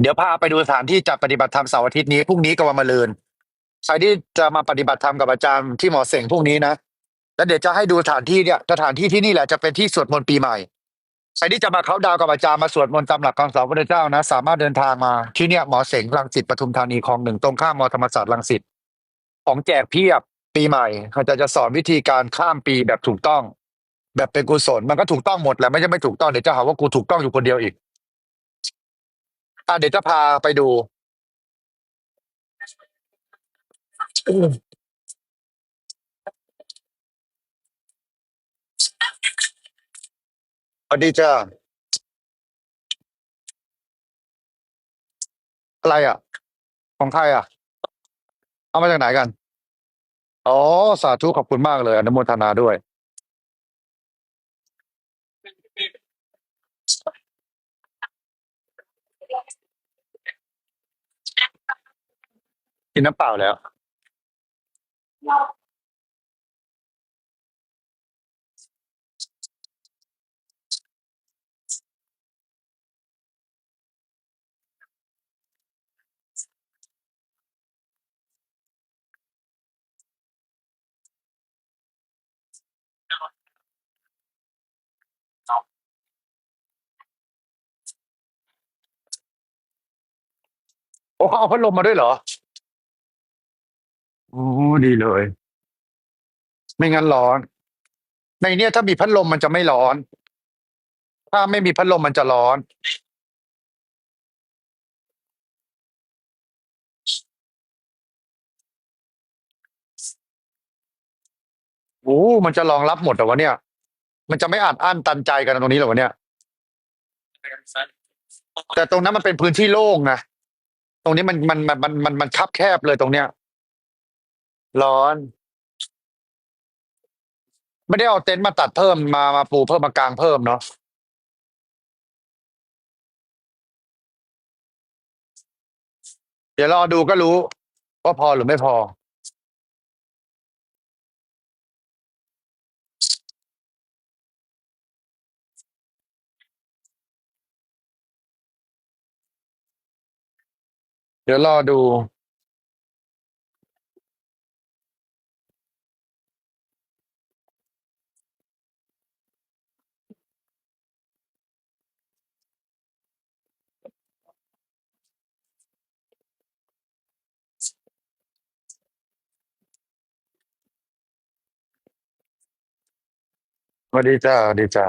เดี๋ยวพาไปดูสถานที่จัดปฏิบัติธรรมเสาร์อาทิตย์นี้พรุ่งนี้กับวันมะรืนใครที่จะมาปฏิบัติธรรมกับอาจารย์ที่หมอเสงพรุ่งนี้นะแล้วเดี๋ยวจะให้ดูสถานที่เนี่ยสถานที่ที่นี่แหละจะเป็นที่สวดมนต์ปีใหม่ใครที่จะมาเขาดาวกับอาจารย์มาสวดมนต์ตามหลักคำสอนพระเจ้านะ สามารถเดินทางมาที่เนี่ยหมอเสงรังสิตปทุมธานีคลองหนึ่งตรงข้ามมอธรรมศาสตร์รังสิตของแจกเพียบปีใหม่เขาจะจะสอนวิธีการข้ามปีแบบถูกต้อง แบบเป็นกุศลมันก็ถูกต้องหมดแหละไม่ใช่ไม่ถูกต้องเดี๋ยวจะหาว่ากูถูกต้องอยู่คนเดียวอีก อะเดี๋ยวจะพาไปดูสวัสดีจ้าอะไรอะ ของใครอะ เอามาจากไหนกัน อ๋อ สาธุขอบคุณมากเลย อนุโมทนาด้วย กินน้ำเปล่าแล้ว โอ้เขาเอาพัดลมมาด้วยเหรอ โอ้ดีเลย ไม่งั้นร้อน ในเนี้ยถ้ามีพัดลมมันจะไม่ร้อน ถ้าไม่มีพัดลมมันจะร้อน โอ้ มันจะรองรับหมดเหรอวะเนี่ย มันจะไม่อัดอั้นตันใจกันตรงนี้เหรอวะเนี่ย แต่ตรงนั้นมันเป็นพื้นที่โล่งนะ ตรงนี้มันมันมันมันมันมันคับแคบเลยตรงเนี้ย ร้อน ไม่ได้เอาเต็นท์มาตัดเพิ่มมามาปูเพิ่มมากางเพิ่มเนาะเดี๋ยวรอดูก็รู้ ว่าพอหรือไม่พอ เดี๋ยวรอดู สวัสดีจ้า สวัสดีจ้า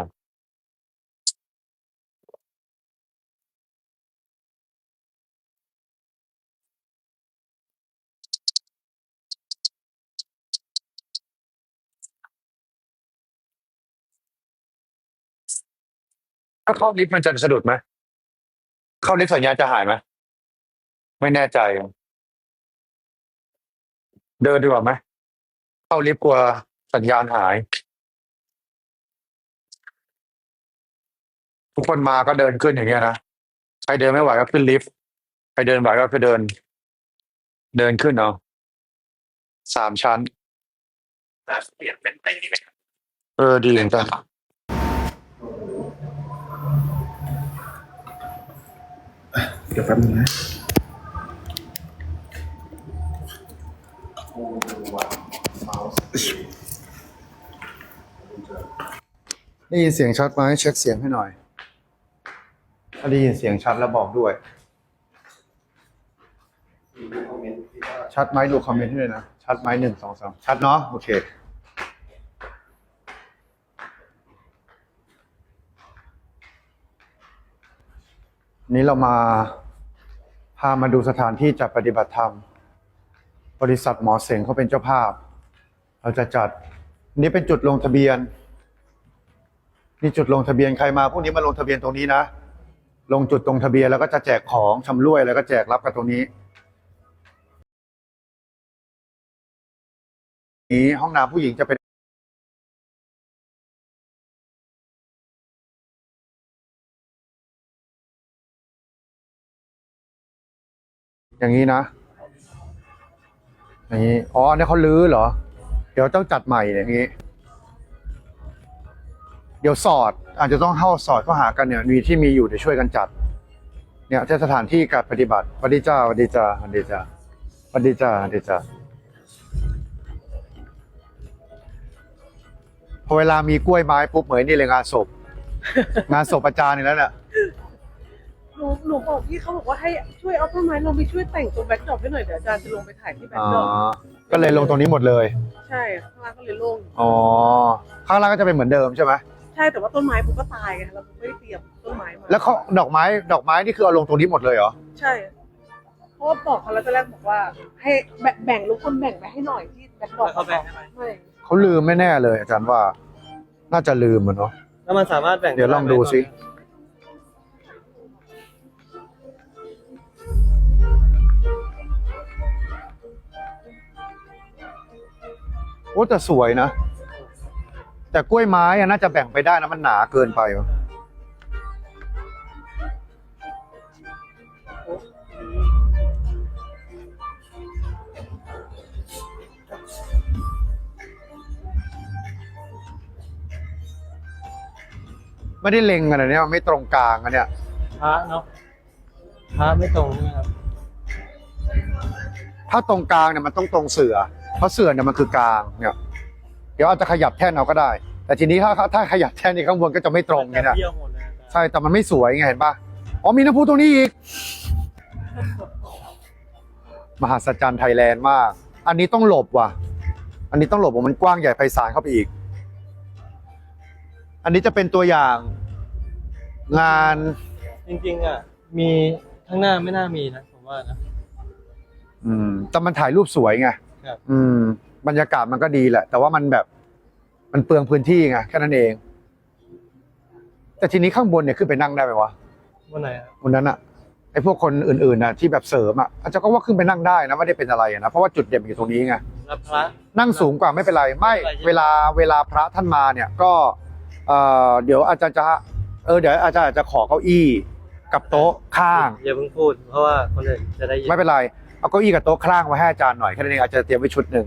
ถ้าเข้าลิฟต์มันจะสะดุดไหม เข้าลิฟต์สัญญาณจะหายไหม ไม่แน่ใจ เดินดีกว่าไหม เข้าลิฟต์กลัวสัญญาณหาย ทุกคนมาก็เดินขึ้นอย่างเงี้ยนะใครเดินไม่ไหวก็ขึ้นลิฟต์ใครเดินไหวก็คือเดิน เดินขึ้นเอาสามชั้นเปลี่ยนเป็นเต้นนี่ไหมเออดีเหมือนกันเดี๋ยวแป๊บนึงนะได้ยินเสียงชัดไหมเช็คเสียงให้หน่อย ถ้าได้ยินเสียงชัดแล้วบอกด้วย ชัดไหมดูคอมเมนต์ให้ด้วยนะ ชัดไหมหนึ่งสองสามชัดเนาะโอเคนี้เรามาพามาดูสถานที่จัดปฏิบัติธรรม บริษัทหมอเสงเขาเป็นเจ้าภาพ เราจะจัดนี่เป็นจุดลงทะเบียน นี่จุดลงทะเบียนใครมาพวกนี้มาลงทะเบียนตรงนี้นะ ลงจุดตรงทะเบียนแล้วก็จะแจกของชำร่วยแล้วก็แจกรับกันตรงนี้ นี้ห้องน้ำผู้หญิงจะเป็นอย่างนี้นะอย่างนี้อ๋ออันนี้เขาลื้อเหรอ เดี๋ยวต้องจัดใหม่อย่างนี้ ดี๋ยวสอดอาจจะต้องเข้าสอดเข้าหากันเนี่ยมีที่มีอยู่เดี๋ยวช่วยกันจัด เนี่ยใช้สถานที่การปฏิบัติสวัสดีจ้าสวัสดีจ้าสวัสดีจ้าสวัสดีจ้าสวัสดีจ้าพอเวลามีกล้วยไม้ปุ๊บเหมือนนี่เลยงานศพ งานศพอาจารย์นี่แล้วเนี่ยหนูหนูบอกพี่เขาบอกว่าให้ช่วยเอาต้นไม้ลงไปช่วยแต่งตรงแบ็คดรอปให้หน่อยเดี๋ยวอาจารย์จะลงไปถ่ายที่แบ็คอ๋อดรอปก็เลยลงตรงนี้หมดเลย ใช่ข้างล่างก็เลยโล่งอ๋อข้างล่างก็จะเป็นเหมือนเดิมใช่ไหม ใช่แต่ว่าต้นไม้ผมก็ตายไงเราไม่ได้เตรียมต้นไม้มาแล้วเขาดอกไม้ดอกไม้นี่คือเอาลงตรงนี้หมดเลยเหรอ ใช่เพราะว่าบอกเขาแล้วตอนแรกบอกว่า ให้แบ่งแบ่งลูกคนแบ่งไปให้หน่อยที่แบ็คดรอปแล้วเขาแบ่งให้ไหม ไม่เขาลืมไม่แน่เลย อาจารย์ว่า น่าจะลืมมันเนาะ แล้วมันสามารถแบ่งเดี๋ยวลองดูสิ โอ้แต่สวยนะ แต่กล้วยไม้อะน่าจะแบ่งไปได้นะมันหนาเกินไปวะไม่ได้เล็งกันอันเนี้ยมันไม่ตรงกลางอันเนี้ยพระเนาะพระไม่ตรงใช่ไหมครับถ้าตรงกลางเนี่ยมันต้องตรงเสือ เพราะเสือเนี่ยมันคือกลางเนี่ย เดี๋ยวอาจจะขยับแท่นเอาก็ได้ แต่ทีนี้ถ้าถ้าขยับแท่นนี่ข้างบนก็จะไม่ตรงไงจะนะเบี้ยวหมดเลยอาจารย์ใช่แต่มันไม่สวยไงเห็นปะอ๋อมีน้ำพุตรงนี้อีก มหัศจรรย์ไทยแลนด์มาก อันนี้ต้องหลบว่ะ อันนี้ต้องหลบว่ามันกว้างใหญ่ไพศาลเข้าไปอีก อันนี้จะเป็นตัวอย่างงานจริงๆอะมีข้างหน้าไม่น่ามีนะผมว่านะ อืมแต่มันถ่ายรูปสวยไงครับ อืม บรรยากาศมันก็ดีแหละ แต่ว่ามันแบบ มันเปลืองพื้นที่ไงแค่นั้นเอง แต่ทีนี้ข้างบนเนี่ยขึ้นไปนั่งได้ไหมวะวันไหนอะบนนั้นอะไอพวกคนอื่นๆนะที่แบบเสริมอะอาจจะก็ว่าขึ้นไปนั่งได้นะไม่ได้เป็นอะไรอะนะเพราะว่าจุดเด่นมันอยู่ตรงนี้ไงรับพระ นั่งสูงกว่าไม่เป็นไร ไม่ไม่เป็นไร เวลาเวลาพระท่านมาเนี่ยก็เอ่อเดี๋ยวอาจารย์จะเออเดี๋ยวอาจารย์อาจจะขอเก้าอี้กับโต๊ะข้าง อย่าเพิ่งพูด เพราะว่าคนอื่นจะได้ยินไม่เป็นไร เอาเก้าอี้กับโต๊ะข้างไว้ให้อาจารย์หน่อยแค่นั้นเองอาจจะเตรียมไว้ชุดหนึ่ง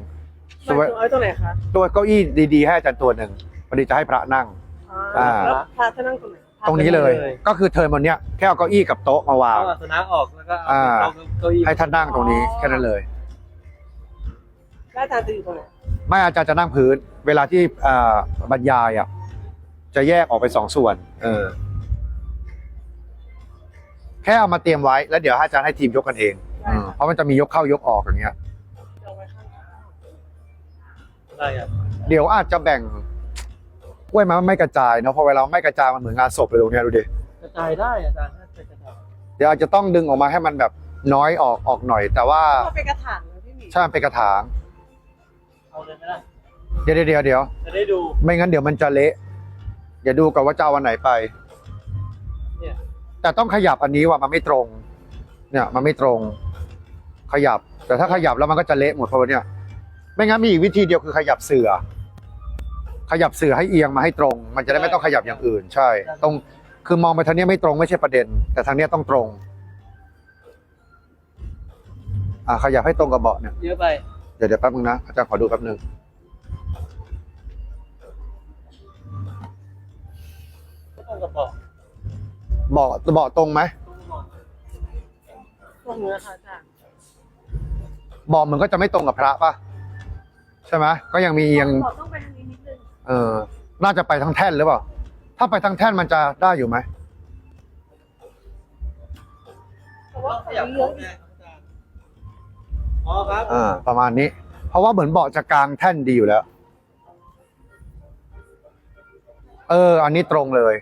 ไม่ตัวเอาไว้ตรงไหนคะตัวเก้าอี้ดีๆให้อาจารย์ตัวหนึ่งพอดีจะให้พระนั่ง อ่าอ่าแล้วพระจะนั่งตรงไหนพะตรงนี้เลย ก็คือเทิร์นบนเนี้ยแค่เอาเก้าอี้กับโต๊ะมาวางเอาอาสนะออกแล้วก็เอาอ่าเอาเก้าอี้ให้ท่านนั่งตรงนี้แค่นั้นเลย แล้วอาจารย์จะอยู่ตรงไหนไม่อาจารย์จะนั่งพื้น เวลาที่อ่าบรรยายอะจะแยกออกไปสองส่วน เออ แค่เอามาเตรียมไว้แล้วเดี๋ยวให้อาจารย์ให้ทีมยกกันเองอืมเพราะมันจะมียกเข้ายกออกอย่างเงี้ยเอาไว้ข้าง ได้ครับเดี๋ยวอาจจะแบ่งกล้วยไม้มันไม่กระจายเนาะเพอเวลาไม่กระจายมันเหมือนงานศพเลยตรงเนี้ยดูดิกระจายได้อาจารย์ถ้าจะกระจายเดี๋ยวอาจจะต้องดึงออกมาให้มันแบบน้อยออกออกหน่อย แต่ว่าๆเอาไปกระถางเลยพี่หมีใช่มันเป็นกระถางเอาเลยไหมล่ะเดี๋ยวเดี๋ยวเดี๋ยวเดี๋ยวจะได้ดูไม่งั้นเดี๋ยวมันจะเละเดี๋ยวดูกันว่าจะเอาวันไหนไป เนี่ยแต่ต้องขยับอันนี้ว่ามันไม่ตรง เนี่ย มันไม่ตรง ขยับ แต่ถ้าขยับแล้วมันก็จะเละหมดเพราะว่าเนี่ย ไม่งั้นมีอีกวิธีเดียวคือขยับเสือ ขยับเสือให้เอียงมาให้ตรง มันจะได้ไม่ต้องขยับอย่างอื่น ใช่ ตรงคือมองไปทางเนี้ยไม่ตรงไม่ใช่ประเด็น แต่ทางเนี้ยต้องตรง อ่าขยับให้ตรงกับเบาะเนี่ยเยอะไป เดี๋ยวเดี๋ยวแป๊บนึงนะอาจารย์ขอดูแป๊บนึงต้องกระบอกเบาะเบาะตรงไหมตรงเนื้อค่ะอาจารย์เบาะมันก็จะไม่ตรงกับพระป่ะ ใช่ไหมก็ยังมีเอียงเราต้องไปทางนี้นิดนึงเออ น่าจะไปทางแท่นหรือเปล่า ถ้าไปทางแท่นมันจะได้อยู่ไหมแต่ว่าขฝั่งยับนี้เยโต๊ะอะไงอาจารย์อ๋อครับอ่า ประมาณนี้ เพราะว่าเหมือนเบาะจะกลางแท่นดีอยู่แล้ว เออ อันนี้ตรงเลย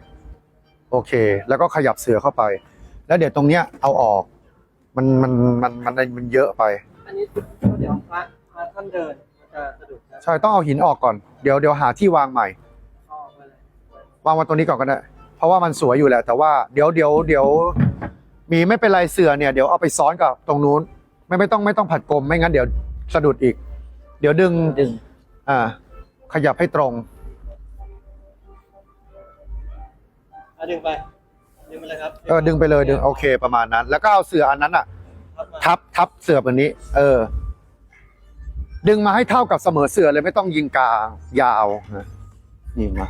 โอเค แล้วก็ขยับเสือเข้าไป แล้วเดี๋ยวตรงเนี้ยเอาออก มันมันมันมันมันเยอะไป อันนี้เดี๋ยวพระพระท่านเดินมัน จะสะดุดนะใช่ต้องเอาหินออกก่อนเดี๋ยวเดี๋ยวหาที่วางใหม่ ออกไปเลยวางไว้ตรงนี้ก่อนก็ได้เพราะว่ามันสวยอยู่แหละ แต่ว่าเดี๋ยวเดี๋ยวเดี๋ยวมีไม่เป็นไรเสือเนี่ยเดี๋ยวเอาไปซ้อนกับตรงนู้น ไม่ไม่ต้องไม่ต้องผัดกลมไม่งั้นเดี๋ยวสะดุดอีก เดี๋ยวดึงดึงอ่า ขยับให้ตรง อะดึงไป ดึงไปเลยครับเออดึงไปเลยดึงโอเคประมาณนั้น แล้วก็เอาเสืออันนั้นอะ ทับมาทับทับเสือแบบนี้ เออ ดึงมาให้เท่ากับเสมอเสือเลยไม่ต้องยิงกลางยาวนะยิงมา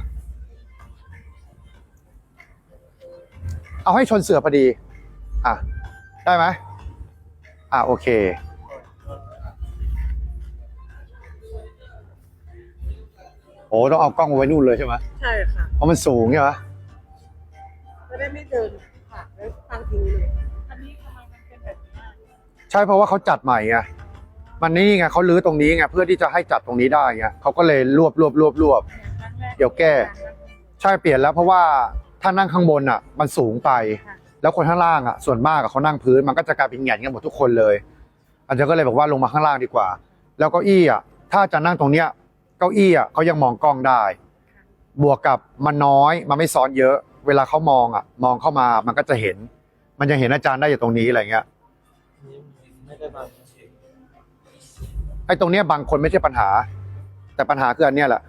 เอาให้ชนเสือพอดี อะ ได้ไหมอะ โอเคโอ้ต้องเอากล้องไว้นู่นเลยใช่ไหมใช่ค่ะ เพราะมันสูงใช่ไหมจะได้ไม่เดินผ่านแล้วทางทิ้งเลยอันนี้ทำไมมันเป็นแบบนี้ใช่เพราะว่าเขาจัดใหม่ไง มันนี่ไงเขาลื้อตรงนี้ไงเพื่อที่จะให้จัดตรงนี้ได้ไงเขาก็เลยรวบรวบรวบรวบเดี๋ยวแก้ใช่เปลี่ยนแล้วเพราะว่าถ้านั่งข้างบนอะ มันสูงไป แล้วคนข้างล่างอะส่วนมากอะเขานั่งพื้นมันก็จะกลายเป็นแหงนกันหมดทุกคนเลยอาจารย์ก็เลยบอกว่าลงมาข้างล่างดีกว่า แล้วเก้าอี้อะถ้าจะนั่งตรงเนี้ยเก้าอี้อะเขายังมองกล้องได้ บวกกับมันน้อยมันไม่ซ้อนเยอะ เวลาเขามองอะ มองเข้ามามันก็จะเห็น มันยังเห็นอาจารย์ได้อยู่ตรงนี้อะไรเงี้ยนี่ไม่ได้มา ไอ้ตรงเนี้ยบางคนไม่ใช่ปัญหา แต่ปัญหาคืออันเนี้ยแหละ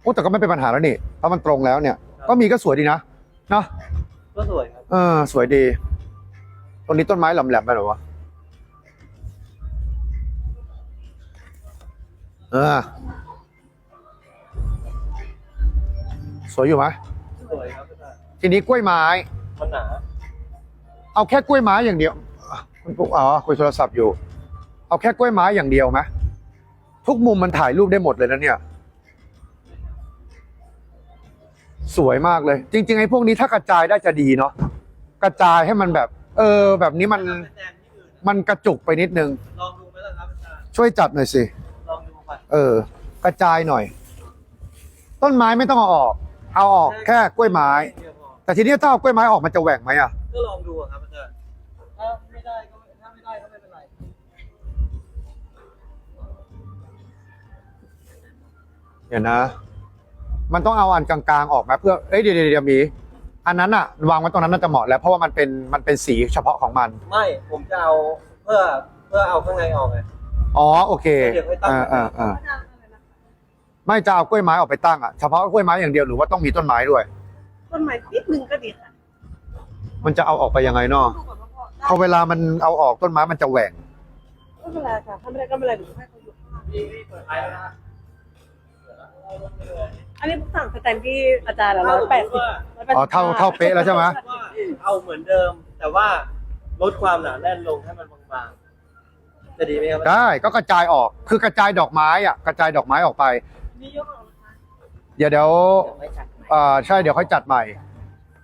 โอ้แต่ก็ไม่เป็นปัญหาแล้วนี่เพราะมันตรงแล้วเนี่ย ก็มีก็สวยดีนะเนาะก็สวยครับเออสวยดี ตรงนี้ต้นไม้หลำแหลมไปหรอวะเออสวยอยู่ไหมสวยครับอาจารย์ทีนี้กล้วยไม้มันหนาเอาแค่กล้วยไม้อย่างเดียวอะคุณปุ๊กอ๋อคุยโทรศัพท์อยู่ เอาแค่กล้วยไม้อย่างเดียวไหมทุกมุมมันถ่ายรูปได้หมดเลยนะเนี่ย สวยมากเลย จริง ๆ ไอ้พวกนี้ถ้ากระจายได้จะดีเนาะกระจายให้มันแบบ เออ แบบนี้มันมันกระจุกไปนิดนึง ลองดูไหมล่ะครับอาจารย์ช่วยจัดหน่อยสิ ลองดูไปเออ กระจายหน่อย ต้นไม้ไม่ต้องเอาออก เอาออกแค่กล้วยไม้ เดียวพอแต่ทีนี้ถ้าเอากล้วยไม้ออกมันจะแหว่งไหมอะ ก็ลองดูอะครับอาจารย์ เดี๋ยวนะ มันต้องเอาอันกลางๆออกไหมเพื่อเอ้ยเดี๋ยวเดี๋ยวเดี๋ยวมี อันนั้นอะวางไว้ตรงนั้นน่าจะเหมาะแล้วเพราะว่ามันเป็นมันเป็นสีเฉพาะของมัน ไม่ผมจะเอาเพื่อเพื่อเอาข้างในออกไง อ๋อโอเคเดี๋ยวค่อยตั้ง อ่าอ่าอ่าไม่จะเอากล้วยไม้ออกไปตั้งอะเฉพาะกล้วยไม้อย่างเดียวหรือว่าต้องมีต้นไม้ด้วย ต้นไม้นิดนึงก็ดีค่ะมันจะเอาออกไปยังไงเนาะดูก่อนว่าพอพอเวลามันเอาออกต้นไม้มันจะแหว่ง ไม่เป็นไรค่ะถ้าไม่ได้ก็ไม่เป็นไรเดี๋ยวให้เขาอยู่ข้างล่างนี่นี่เปิดไฟแล้วนะ อันนี้สั่งสแตนที่อาจารย์ละร้อยแปดสิบอ๋อเท่าเท่าเป๊ะแล้วใช่ไหมว่าเอาเหมือนเดิม แต่ว่าลดความหนาแน่นลงให้มันบางๆจะดีไหมครับได้ก็กระจายออกคือกระจายดอกไม้อะกระจายดอกไม้ออกไปนี่ยกออกนะคะเดี๋ยวเดี๋ยวเดี๋ยวไว้จัดใหม่อ่าใช่เดี๋ยวค่อยจัดใหม่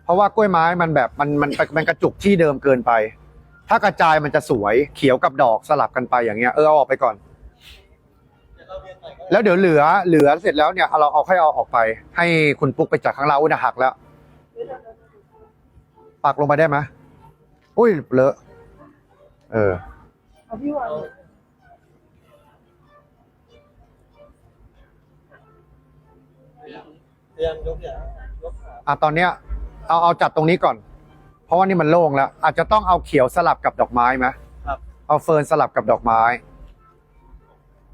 เพราะว่ากล้วยไม้มันแบบมันมันมันกระจุกที่เดิมเกินไป ถ้ากระจายมันจะสวยเขียวกับดอกสลับกันไปอย่างเงี้ยเออเอาออกไปก่อน แล้วเดี๋ยวเหลือเหลือเสร็จแล้วเนี่ยเอาเราเอาค่อยเอาออกไป ให้คุณปุ๊กไปจัดข้างล่างอุ้ยนะหักแล้ว ปักลงไปได้ไหมอุ้ยเลอะเออเอาพี่วางพยายามยกอย่างยกขาอะตอนเนี้ยเอาเอาจัดตรงนี้ก่อน เพราะว่านี่มันโล่งแล้ว อาจจะต้องเอาเขียวสลับกับดอกไม้ไหมครับเอาเฟิร์นสลับกับดอกไม้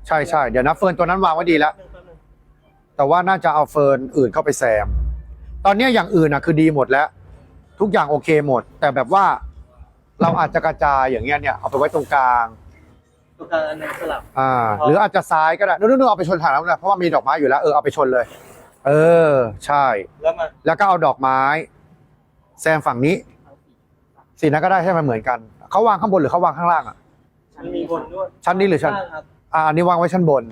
ใช่ใช่เดี๋ยวนะเฟิร์นตัวนั้นวางไว้ดีแล้วหนึ่งแป๊บนึงแต่ว่าน่าจะเอาเฟิร์นอื่นเข้าไปแซม ตอนเนี้ยอย่างอื่นนะคือดีหมดแล้ว ทุกอย่างโอเคหมด แต่แบบว่าเราอาจจะกระจายอย่างเงี้ยเนี่ยเอาไปไว้ตรงกลางตรงกลางอันหนึงสลับ อ่าหรืออาจจะซ้ายก็ได้นู่นๆๆเอาไปชนฐานแล้วนะเพราะว่ามีดอกไม้อยู่แล้วเออเอาไปชนเลย เออ ใช่ แล้วมาแล้วก็เอาดอกไม้ แซมฝั่งนี้สีนั้นก็ได้ให้มันเหมือนกันเขาวางข้างบนหรือเขาวางข้างล่างอะ มันมีบนด้วยชั้นนี้หรือชั้น ล่างครับ อ่าอันนี้วางไว้ชั้นบน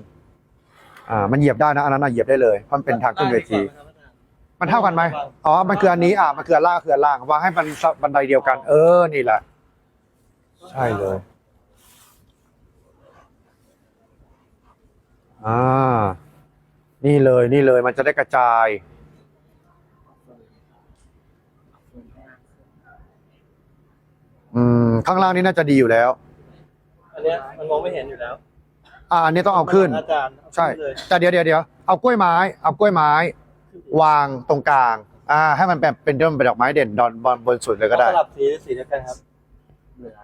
อ่า มันเหยียบได้นะอันนั้นน่ะเหยียบได้เลยเพราะมันเป็นทางขึ้นเวทีล่างดีกว่าไหมครับอาจารย์มันเท่ากันไหมอ๋อ มันคืออันนี้อะมันคืออันล่างคืออันล่างวางให้มันบันไดเดียวกัน เออนี่แหละ ใช่เลย อ่า นี่เลยนี่เลยมันจะได้กระจาย อืม ข้างล่างนี่น่าจะดีอยู่แล้ว อันเนี้ยมันมองไม่เห็นอยู่แล้ว อ่าอันนี้ต้องเอาขึ้น อาจารย์เอาขึ้นใช่เลย แต่เดี๋ยวเดี๋ยวเดี๋ยวเอากล้วยไม้ เอากล้วยไม้ วางตรงกลางอ่าให้มันแบบเป็นเดิมเป็นดอกไม้เด่นดอนบนบนสุดเลยก็ได้ สลับสีสีเดียวกันครับ เหลือ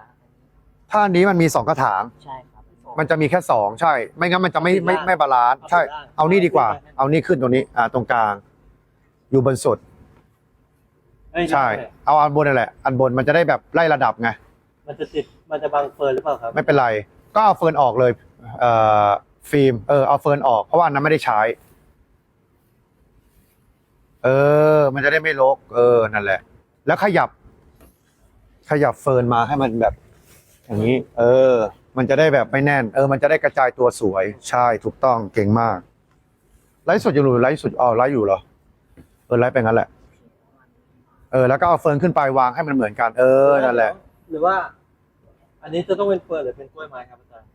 ถ้าอันนี้มันมีสองกระถาง ใช่ครับ มันจะมีแค่สองใช่ ไม่งั้นมันจะไม่ไม่ไม่บาลานซ์ใช่ เอานี่ดีกว่า เอานี่ขึ้นตรงนี้อ่าตรงกลาง อยู่บนสุด เอ้ยใช่เอาอันบนนั่นแหละ อันบนมันจะได้แบบไล่ระดับไง มันจะติด มันจะบังเฟิร์นหรือเปล่าครับ ไม่เป็นไร ก็เอาเฟิร์นออกเลย เอ่อฟิล์มเออเอาเฟิร์นออกเพราะว่าอันนั้นไม่ได้ใช้ เออ มันจะได้ไม่รกเออนั่นแหละ แล้วขยับ ขยับเฟิร์นมาให้มันแบบ อย่างนี้ เออ มันจะได้แบบไม่แน่น เออ มันจะได้กระจายตัวสวย ใช่ถูกต้องเก่งมากไลฟ์สดอยู่หรือไลฟ์สดอ๋อไลฟ์อยู่เหรอเออไลฟ์เป็นงั้นแหละ เออ แล้วก็เอาเฟิร์นขึ้นไปวางให้มันเหมือนกัน เออนั่นแหละ หรือว่า อันนี้จะต้องเป็นเฟิร์นหรือเป็นกล้วยไม้ครับอาจารย์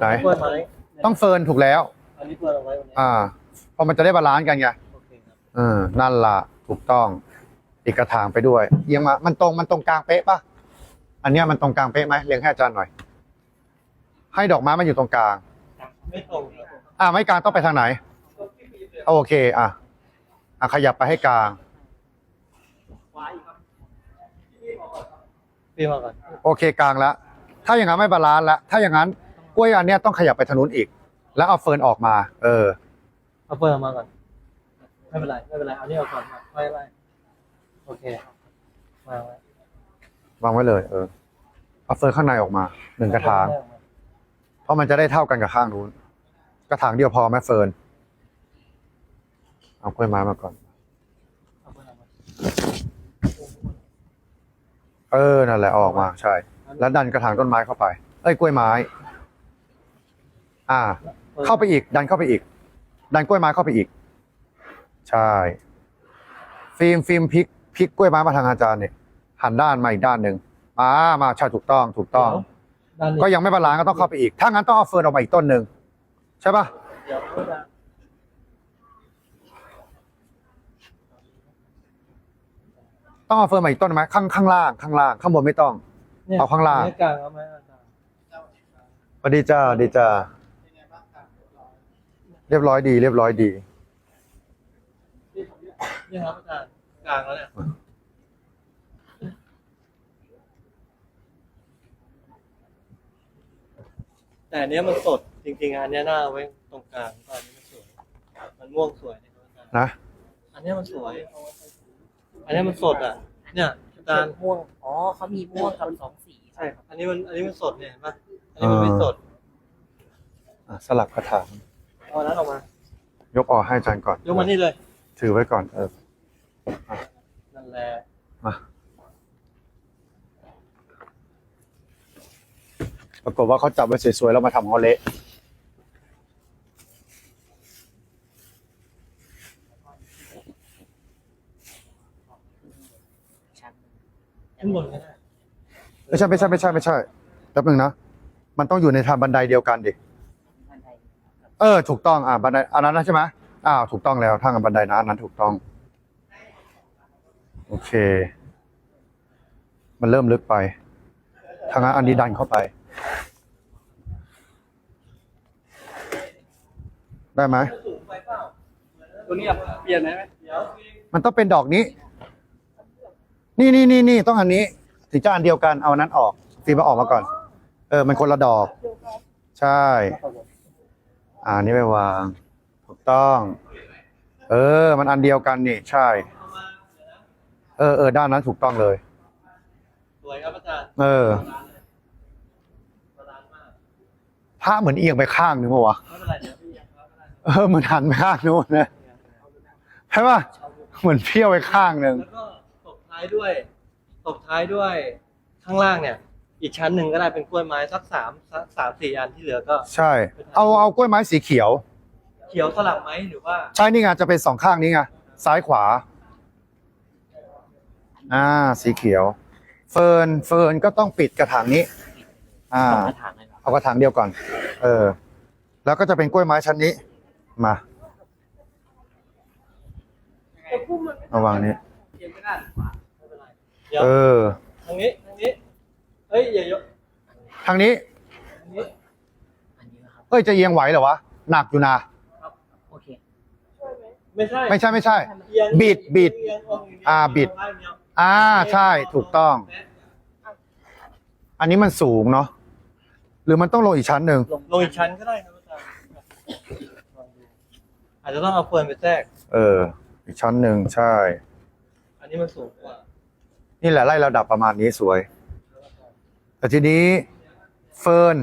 ไหนกล้วยไม้ต้องเฟิร์นถูกแล้ว อันนี้เฟิร์นเอาไว้วันนี้อ่าเพราะมันจะได้บาลานซ์กันไงโอเคครับเออนั่นละถูกต้อง อีกกระถางไปด้วยเอียงมา มันตรงมันตรงกลางเป๊ะปะอันเนี้ยมันตรงกลางเป๊ะไหมเรียงให้อาจารย์หน่อย ให้ดอกไม้มันอยู่ตรงกลาง ไม่ตรงครับอ่าไม่กลางต้องไปทางไหนเอาโอเค อะอะขยับไปให้กลาง พี่มาก่อนโอเคกลางแล้วถ้าอย่างนั้นไม่บาลานซ์แล้วถ้าอย่างนั้น กล้วยอันเนี้ยต้องขยับไปทางนู้นอีก แล้วเอาเฟิร์นออกมา เออ เอาเฟิร์นเอามาก่อน ไม่เป็นไร ไม่เป็นไร เอานี่เอาก่อนมาไม่เป็นไรโอเค มาไว้วางไว้เลย เออ เอาเฟิร์นข้างในออกมาหนึ่งกระถาง เพราะมันจะได้เท่ากันกับข้างนู้น กระถางเดียวพอไหมเฟิร์น เอากล้วยไม้มาก่อน เอาเฟิร์นเอามาเออ นั่นแหละเอาออกมา ใช่ แล้วดันกระถางต้นไม้เข้าไป เอ้ย กล้วยไม้ อ่า เข้าไปอีก ดันเข้าไปอีก ดันกล้วยไม้เข้าไปอีก ใช่ ฟิล์มฟิล์มพลิกพลิกกล้วยไม้มาทางอาจารย์เนี่ยหันด้านมาอีกด้านหนึ่งมามาใช่ถูกต้องถูกต้อง ด้านนี้ก็ยังไม่บาลานซ์ก็ต้องเข้าไปอีก ถ้างั้นต้องเอาเฟิร์นออกมาอีกต้นหนึ่งใช่ปะเดี๋ยวอาจารย์ต้องเอาเฟิร์นมาอีกต้นไหมข้างข้างล่างข้างล่างข้างบนไม่ต้องเนี่ยเอาข้างล่างไม่กลางเอาไหมอาจารย์ สวัสดีจ้าสวัสดีจ้า เรียบร้อยดี เรียบร้อยดี นี่ครับอาจารย์กลางแล้วเนี่ยแต่อันเนี้ยมันสดจริงๆ อันเนี้ยหน้าไว้ตรงกลางตอนนี้มันสวย มันม่วงสวยนะครับอาจารย์นะ อันเนี้ยมันสวย อันเนี้ยมันสดอะ เนี่ยอาจารย์ม่วง อ๋อเขามีม่วงกับสองสีใช่ครับ อันนี้มันอันนี้มันสดเนี่ยเห็นปะอันนี้มันไม่สด อะสลับกระถาง เอาอันนั้นออกมา ยกออกให้อาจารย์ก่อนยกมานี่เลย ถือไว้ก่อน เออนั่นแหละ มาปรากฏว่าเขาจับไว้สวยๆแล้วมาทำเขาเละชั้นขึ้นบนก็ได้ไม่ใช่ไม่ใช่ไม่ใช่ไม่ใช่แป๊บนึงนะ มันต้องอยู่ในทางบันไดเดียวกันดิบันไดกับ เออ ถูกต้องอ่าบันไดอันนั้นนะใช่ไหมอ้าวถูกต้องแล้วทางบันไดนะอันนั้นถูกต้อง โอเค มันเริ่มลึกไป ทางนั้นอันนี้ดันเข้าไป ได้ไหมสูงไปเปล่าตัวนี้เปลี่ยนได้ไหมเดี๋ยวมันต้องเป็นดอกนี้ นี่นี่นี่นี่ต้องอันนี้ถึงจะอันเดียวกันเอาอันนั้นออกฟิล์มเอาออกมาก่อน เออ มันคนละดอก ใช่ อ่านี่ไปวางถูกต้อง เออ มันอันเดียวกันนี่ ใช่ เออเออด้านนั้นถูกต้องเลย สวยครับอาจารย์เออบาลานซ์มากพระเหมือนเอียงไปข้างนึงปะวะไม่เป็นไรเดี๋ยวพี่ยังครับไม่เป็นไรเออเหมือนหันไปข้างนู้นนะใช่ปะเหมือนเพี้ยวไปข้างหนึ่งแล้วก็ตบท้ายด้วยตบท้ายด้วย ข้างล่างเนี่ย อีกชั้นหนึ่งก็ได้เป็นกล้วยไม้สักสามสักสามสี่อันที่เหลือก็ ใช่ เอาเอากล้วยไม้สีเขียว เขียวสลับไหมหรือว่า ใช่นี่ไงจะเป็นสองข้างนี้ไงซ้ายขวา อ่า สีเขียว เฟิร์นเฟิร์นก็ต้องปิดกระถางนี้ อ่าสองกระถางเลยครับเอากระถางเดียวก่อน เออ แล้วก็จะเป็นกล้วยไม้ชั้นนี้ มาแต่พุ่มมันไม่เอาวางนี้เปลี่ยนไม่ได้ไม่เป็นไรเดี๋ยวเออทางนี้ทางนี้ เฮ้ยอย่ายกทางนี้ทางนี้อันนี้นะครับ เอ้ยจะเอียงไหวเหรอวะ หนักอยู่นะ โอเค ไม่ใช่ไม่ใช่ไม่ใช่ เอียงบิดบิดเอียงองค์ย่งนี้อ่าบิดเอียงเอียงอ่าใช่ถูกต้อง อันนี้มันสูงเนาะหรือมันต้องลงอีกชั้นหนึ่งลงอีกชั้นก็ได้ครับอาจารย์ลองดูอาจจะต้องเอาเฟิร์นไปแทรก เออ อีกชั้นหนึ่งใช่ อันนี้มันสูงกว่า นี่แหละไล่ระดับประมาณนี้สวย แต่ทีนี้เฟิร์น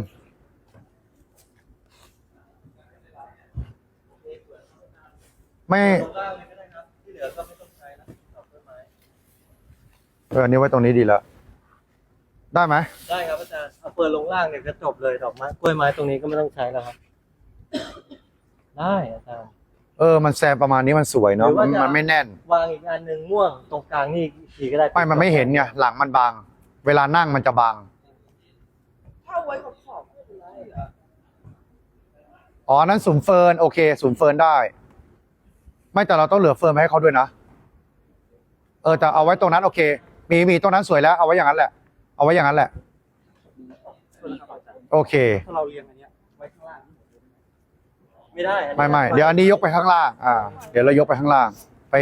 ไม่ตรงล่างเลยก็ได้ครับที่เหลือก็ไม่ต้องใช้แล้วเอาต้นไม้เอออันนี้ไว้ตรงนี้ดีละได้ไหมได้ครับอาจารย์เอาเปิดลงล่างเนี่ยก็จบเลยดอกไม้กล้วยไม้ตรงนี้ก็ไม่ต้องใช้แล้วครับ ได้อาจารย์เออ มันแซมประมาณนี้มันสวยเนาะหรือว่ามันจะ มันไม่แน่น วางอีกอันหนึ่งม่วงตรงกลางนี่อีกทีก็ได้ไม่มันไม่เห็นไงหลังมันบาง เวลานั่งมันจะบางถ้าเอา ไว้ขอบขอบไม่เป็นไรอ๋อ นั้นสุมเฟิร์นโอเคสุมเฟิร์นได้ ไม่แต่เราต้องเหลือเฟิร์นไว้ให้เขาด้วยนะ เออแต่เอาไว้ตรงนั้นโอเค มีมีตรงนั้นสวยแล้วเอาไว้อย่างนั้นแหละ เอาไว้อย่างนั้นแหละ โอเค ถ้าเราเรียงอันเนี้ยไว้ข้างล่าง ไม่ได้อันนี้ไม่ไม่เดี๋ยวอันนี้ยกไปข้างล่าง อ่า เดี๋ยวเรายกไปข้างล่าง ไป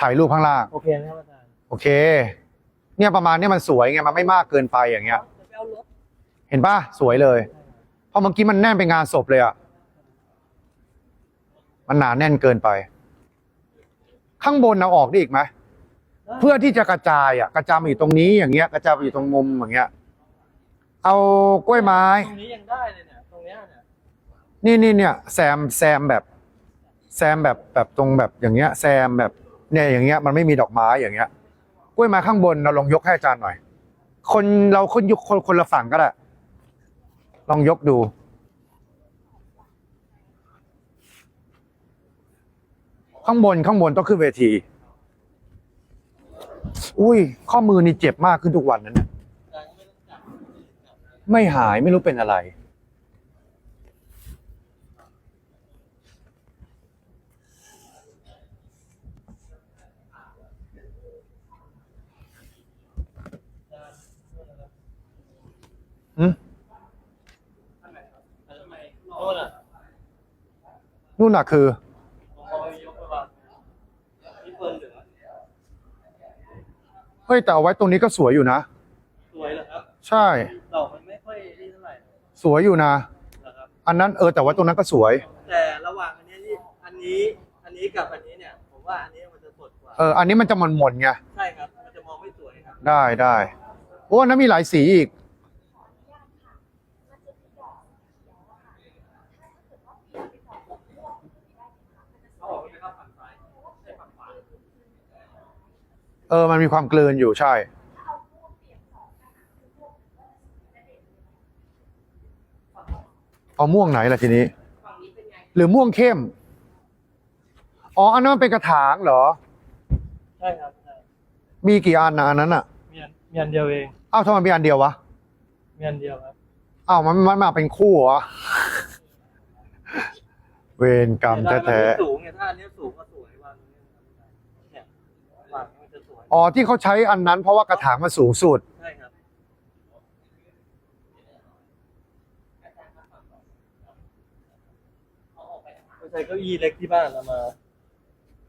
ถ่ายรูปข้างล่าง โอเคนะครับอาจารย์ โอเค เนี่ยประมาณเนี้ยมันสวยไง มันไม่มากเกินไปอย่างเงี้ย เดี๋ยวไปเอารถเห็นป่ะสวยเลยเพราะเมื่อกี้มันแน่นเป็นงานศพเลยอะมันหนาแน่นเกินไป ข้างบนเอาออกได้อีกไหมเพื่อที่จะกระจายอะกระจายมาอยู่ตรงนี้อย่างเงี้ย กระจายมาอยู่ตรงมุมอย่างเงี้ย เอากล้วยไม้ ตรงนี้ยังได้เลยเนี่ยตรงเนี้ยเนี่ยนี่นี่เนี่ยแซมแซมแบบ แซมแบบแบบตรงแบบอย่างเงี้ย แซมแบบเนี่ยอย่างเงี้ยมันไม่มีดอกไม้อย่างเงี้ย กล้วยไม้ข้างบนเราลองยกให้อาจารย์หน่อย คนเราคนยกคนคนละฝั่งก็ได้ ลองยกดู ข้างบนข้างบนต้องขึ้นเวที อุ้ย ข้อมือนี่เจ็บมากขึ้นทุกวันนั้นนะไม่หายไม่รู้เป็นอะไร อืม โน่นอะ นู่นน่ะคือผมเอาไปยกไปวางนี่เฟิร์นเหลือ เฮ้ย แต่เอาไว้ตรงนี้ก็สวยอยู่นะ สวยเหรอครับใช่ ดอกมันไม่ค่อยนี่เท่าไหร่สวยอยู่นะนะครับ อันนั้นเออแต่ว่าตรงนั้นก็สวย แต่ระหว่างอันนี้ที่อันนี้ อันนี้กับอันนี้เนี่ย ผมว่าอันนี้มันจะสดกว่า เออ อันนี้มันจะหม่นๆไง ใช่ครับ มันจะมองไม่สวยครับ ได้ได้โอ้อันนั้นมีหลายสีอีก เออ มันมีความกลืนอยู่ใช่ เอาม่วงไหนล่ะทีนี้ หรือม่วงเข้ม อ๋อ อันนั้นมันเป็นกระถางเหรอ ใช่ครับใช่มีกี่อันนะอันนั้นอะ มีอันมีอันเดียวเอง อ้าวทำไมมีอันเดียววะ มีอันเดียวครับอ้าวมันมันมาเป็นคู่เหรอ เวรกรรมแต่แท้ถ้ามันสูงเนี่ยถ้าอันนี้สูงก็สวยวางตรงนี้เนี่ยวางมันจะสวย ๆ อ๋อที่เขาใช้อันนั้นเพราะว่ากระถางมันสูงสุด ใช่ครับไม่ใช่เก้าอี้เล็กที่บ้านเอามา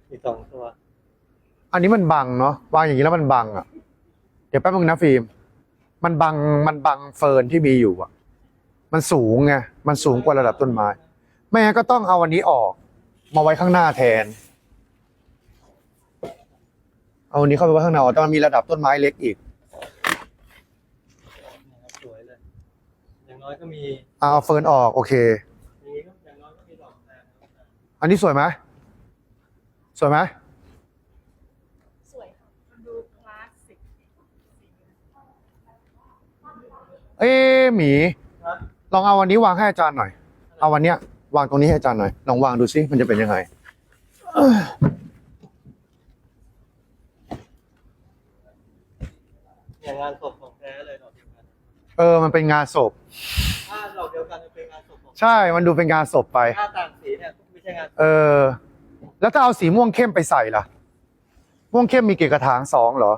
อีกสองตัวอันนี้มันบังเนาะวางอย่างนี้แล้วมันบังอะ เดี๋ยวแป๊บนึงนะฟิล์มมันบังมันบังเฟิร์นที่มีอยู่อะ มันสูงไงมันสูงกว่าระดับต้นไม้ ไม่งั้นก็ต้องเอาอันนี้ออก มาไว้ข้างหน้าแทน เอาอันนี้เข้าไปไว้ข้างหน้าแต่มันมีระดับต้นไม้เล็กอีกนะครับสวยเลย อย่างน้อยก็มีอะเอาเฟิร์นออกโอเค อย่างนี้ก็อย่างน้อยก็มีดอกแดงนะครับอันนี้สวยไหมสวยไหมสวยค่ะมันดูคลาสสิกเอ๊ะหมีลองเอาวันนี้วางให้อาจารย์หน่อย เอาวันเนี้ยวางตรงนี้ให้อาจารย์หน่อย ลองวางดูซิมันจะเป็นยังไง อย่างงานศพของแท้เลยดอกเดียวกันเออ มันเป็นงานศพ ถ้าดอกเดียวกันจะเป็นงานศพของใช่ มันดูเป็นงานศพไป ถ้าต่างสีเนี่ยไม่ใช่งานศพเออ แล้วถ้าเอาสีม่วงเข้มไปใส่ล่ะ ม่วงเข้มมีกี่กระถางสองเหรอ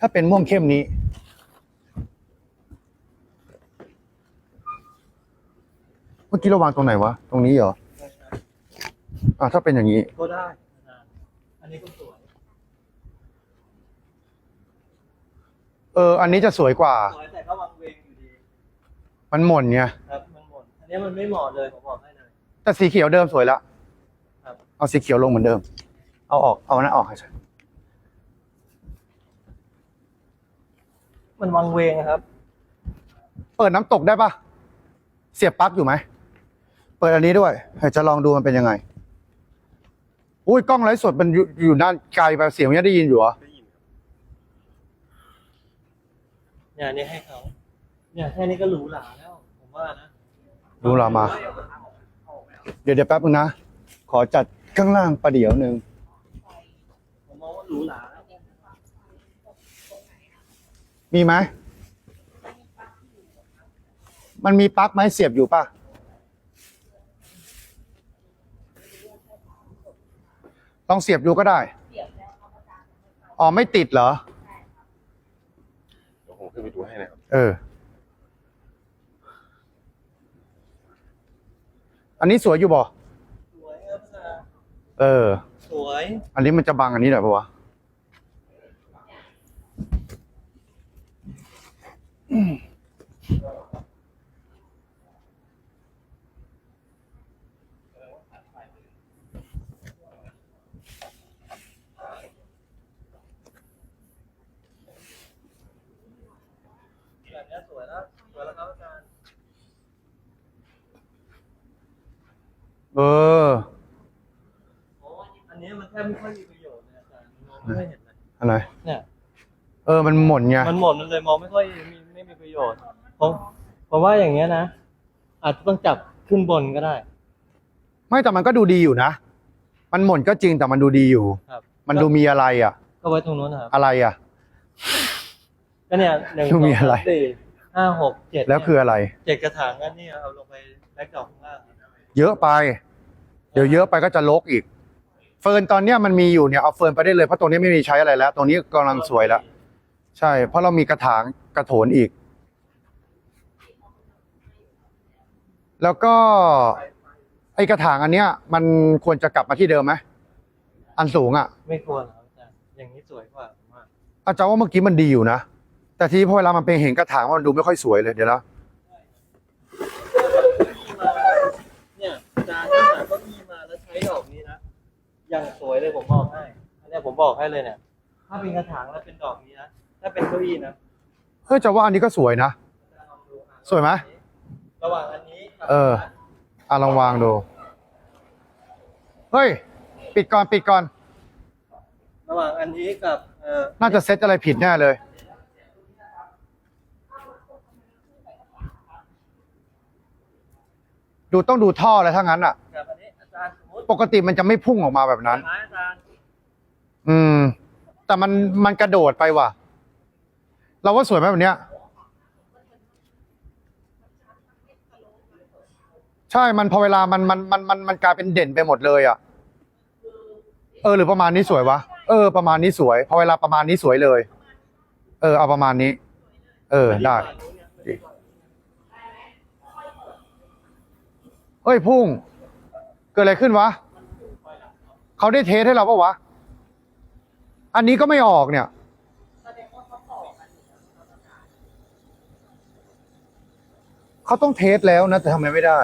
ถ้าเป็นม่วงเข้มนี้ เมื่อกี้เราวางตรงไหนวะ ตรงนี้เหรอนะครับอะถ้าเป็นอย่างนี้ ก็ได้นะอันนี้ก็สวย เอออันนี้จะสวยกว่า สวยแต่ก็วังเวงอยู่ดีมันหม่นไงครับมันหมดอันนี้มันไม่เหมาะเลยผมบอกให้เลย แต่สีเขียวเดิมสวยละครับ เอาสีเขียวลงเหมือนเดิม เอาออกเอาอันนั้นออกให้ฉันมันวังเวงนะครับ เปิดน้ำตกได้ปะเสียบปลั๊กอยู่ไหม เปิดอันนี้ด้วยเดี๋ยวจะลองดูมันเป็นยังไง อุ้ยกล้องไลฟ์สดมันอยู่อยู่ด้านไกลไปเสียงมันยังได้ยินอยู่เหรอ เนี่ยอันนี้ให้เขาเนี่ยแค่นี้ก็หรูหราแล้ว ผมว่านะดูเรามา เดี๋ยวเดี๋ยวแป๊บนึงนะ ขอจัดข้างล่างประเดี๋ยวหนึ่งผมมองว่าหรูหราแล้วมีไหมมันมีปลั๊กไหมเสียบอยู่ป่ะลองเสียบดูก็ได้ อ๋อ ไม่ติดเหรอเดี๋ยวผม ขึ้นไปดูให้นะครับ เออ อันนี้สวยอยู่บ่สวยครับอาจารย์เออ สวย อันนี้มันจะบังอันนี้หน่อยปะวะแบบเนี้ยสวยแล้วสวยแล้วครับอาจารย์ เออ โอ้อันนี้มันแทบไม่ค่อยมีประโยชน์เลยอาจารย์มองไม่ค่อยเห็นเลย อะไร เนี่ย เออ มันหม่นไงมันหมดมันเลยมองไม่ค่อยมีไม่มีประโยชน์ผมผมว่าอย่างเงี้ยนะ อาจจะต้องจับขึ้นบนก็ได้ ไม่แต่มันก็ดูดีอยู่นะ มันหม่นก็จริงแต่มันดูดีอยู่ ครับ มันดูมีอะไรอะ ก็ไว้ตรงนู้นนะครับอะไรอะ ก็เนี่ยหนึ่งสดูองมีอะไร สามสี่ห้าหกเจ็ดแล้วคืออะไร เจ็ดกระถางกันนี่เอาลงไปแบ็กดอกข้างล่างเยอะไป เดี๋ยวเยอะไปก็จะลกอีก เฟิร์นตอนเนี้ยมันมีอยู่เนี่ยเอาเฟิร์นไปได้เลยเพราะตรงนี้ไม่มีใช้อะไรแล้ว ตรงนี้กำลังสวยแล้ว ใช่ เพราะเรามีกระถางกระโถนอีก แล้วก็ ไอกระถางอันเนี้ย มันควรจะกลับมาที่เดิมไหมอันสูงอะไม่ควรครับอาจารย์อย่างนี้สวยกว่าผมว่าอาจารย์ว่าเมื่อกี้มันดีอยู่นะ แต่ทีนี้พอเวลามันเป็นเห็นกระถางมันดูไม่ค่อยสวยเลยเดี๋ยวนะเนี่ยอาจารย์ถ้าหาเก้าอี้มาแล้วใช้ดอกนี้นะอย่างสวยเลยผมบอกให้อันเนี้ยผมบอกให้เลยเนี่ย ถ้าเป็นกระถางแล้วเป็นดอกนี้นะ ถ้าเป็นเก้าอี้นะเฮ้ยจะว่าอันนี้ก็สวยนะอาจารย์ลองดูอะสวยไหมระหว่างอันนี้กับเอออะลองวางดู เฮ้ย ปิดก่อนปิดก่อน ระหว่างอันนี้กับเอ่อน่าจะเซตอะไรผิดแน่เลย ดูต้องดูท่อเลยถ้างั้นอะ กับอันนี้อาจารย์สมมติปกติมันจะไม่พุ่งออกมาแบบนั้น ไม้อาจารย์อืม แต่มันมันกระโดดไปว่ะ เราว่าสวยไหมแบบเนี้ย ใช่ มันพอเวลามันมันมันมันมันกลายเป็นเด่นไปหมดเลยอะ เออ หรือประมาณนี้สวยวะ เออ ประมาณนี้สวย พอเวลาประมาณนี้สวยเลย เออ เอาประมาณนี้ เออ ได้ เฮ้ยพุ่ง เกิดอะไรขึ้นวะ เขาได้เทสให้เราปะวะ อันนี้ก็ไม่ออกเนี่ย เขาต้องเทสแล้วนะแต่ทำไมไม่ได้